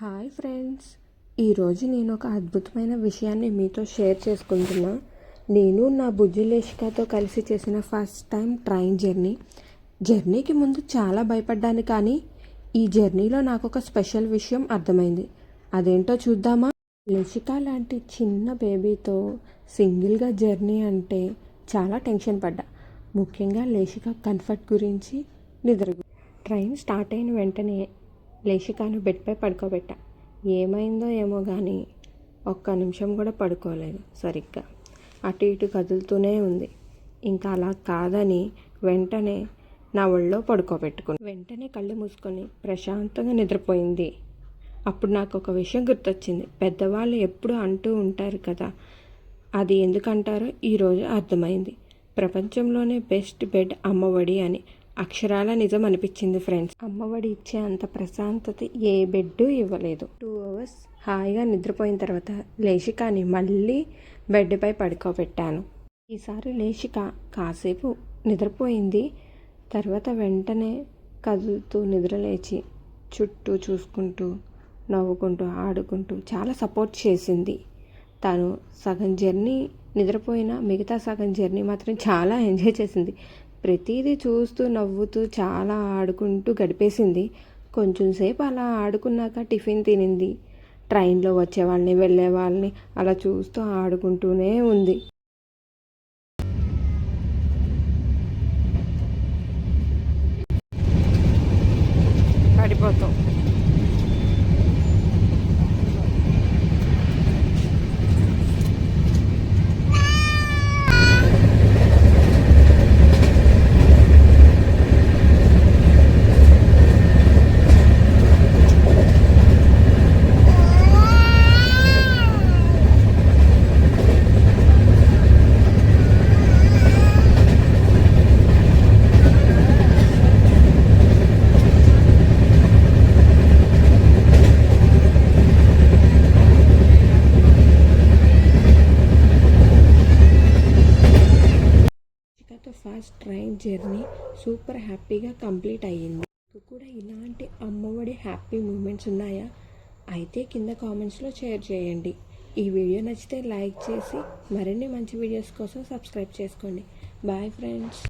Hi friends. ఈరోజు నేను ఒక అద్భుతమైన విషయాన్ని మీతో షేర్ చేసుకుంటున్నా. నేను నా బుజ్జిలేషికతో కలిసి చేసిన ఫస్ట్ టైం ట్రైన్ జర్నీ. జర్నీకి ముందు చాలా భయపడ్డాను కానీ ఈ జర్నీలో నాకు ఒక స్పెషల్ విషయం అర్థమైంది. అదేంటో చూద్దామా? లేషిక లాంటి చిన్న బేబీతో సింగిల్గా జర్నీ అంటే చాలా టెన్షన్ పడ్డా. ముఖ్యంగా లేషిక కంఫర్ట్ గురించి నిద్ర ట్రైన్ స్టార్ట్ అయిన వెంటనే లేషికాను బెడ్పై పడుకోబెట్టా. ఏమైందో ఏమో కానీ ఒక్క నిమిషం కూడా పడుకోలేదు సరిగ్గా. అటు ఇటు కదులుతూనే ఉంది. ఇంకా అలా కాదని వెంటనే నా ఒళ్ళో పడుకోబెట్టుకుని వెంటనే కళ్ళు మూసుకొని ప్రశాంతంగా నిద్రపోయింది. అప్పుడు నాకు ఒక విషయం గుర్తొచ్చింది. పెద్దవాళ్ళు ఎప్పుడు అంటూ ఉంటారు కదా అది ఎందుకంటారో ఈరోజు అర్థమైంది. ప్రపంచంలోనే బెస్ట్ బెడ్ అమ్మఒడి అని అక్షరాల నిజం అనిపించింది ఫ్రెండ్స్ అమ్మఒడి ఇచ్చే అంత ప్రశాంతత ఏ బెడ్ ఇవ్వలేదు. టూ అవర్స్ హాయిగా నిద్రపోయిన తర్వాత లేషికాని మళ్ళీ బెడ్పై పడుకోబెట్టాను. ఈసారి లేషిక కాసేపు నిద్రపోయింది. తర్వాత వెంటనే కదులుతూ నిద్రలేచి చుట్టూ చూసుకుంటూ నవ్వుకుంటూ ఆడుకుంటూ చాలా సపోర్ట్ చేసింది. తను సగం జర్నీ నిద్రపోయిన మిగతా సగం జర్నీ మాత్రం చాలా ఎంజాయ్ చేసింది. ప్రతిదీ చూస్తూ నవ్వుతూ చాలా ఆడుకుంటూ గడిపేసింది. కొంచెం సేపు అలా ఆడుకున్నాక టిఫిన్ తినింది. ట్రైన్లో వచ్చే వాళ్ళని వెళ్ళే వాళ్ళని అలా చూస్తూ ఆడుకుంటూనే ఉంది. పడిపోతాం. ఫాస్ట్ ట్రైన్ జర్నీ సూపర్ హ్యాపీగా కంప్లీట్ అయ్యింది. మీకు కూడా ఇలాంటి అమ్మఒడి హ్యాపీ మూమెంట్స్ ఉన్నాయా? అయితే కింద కామెంట్స్లో షేర్ చేయండి. ఈ వీడియో నచ్చితే లైక్ చేసి మరిన్ని మంచి వీడియోస్ కోసం సబ్స్క్రైబ్ చేసుకోండి. Bye friends.